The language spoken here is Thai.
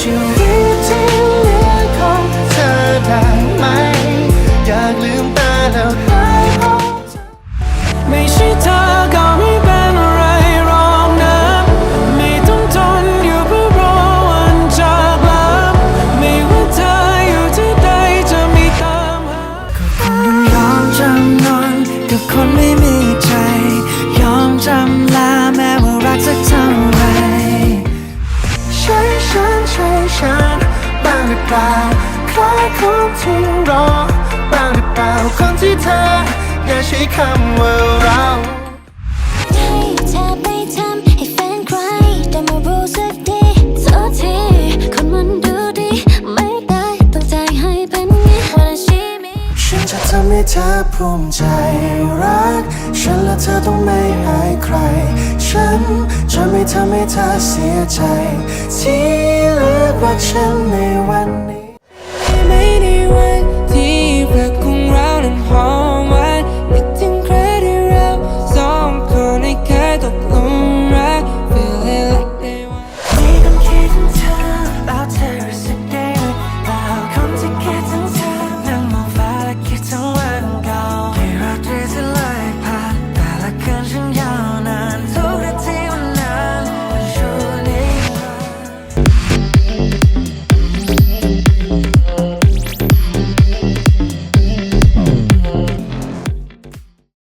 ชีวิตที่เหลือของเธอได้ไหม อยากลืมตาแล้วหายของเธอไม่ใช่เธอก็ไม่เป็นอะไรหรองน้ำไม่ต้องทนอยู่เพื่อรอวันจากลาไม่ว่าเธออยู่ที่ใดจะมีตามหาก็ต้องยอมจำนนกับคนไม่มี หรือเปล่าคล้ายคงที่รอบ้างหรือเปล่าคนที่เธออย่าใช้คำว่าเราทำให้เธอภูมิใจรัก ฉันและเธอต้องไม่อายใคร ฉันจะไม่ทำให้เธอเสียใจ ที่เลือกรักฉันในวันนี้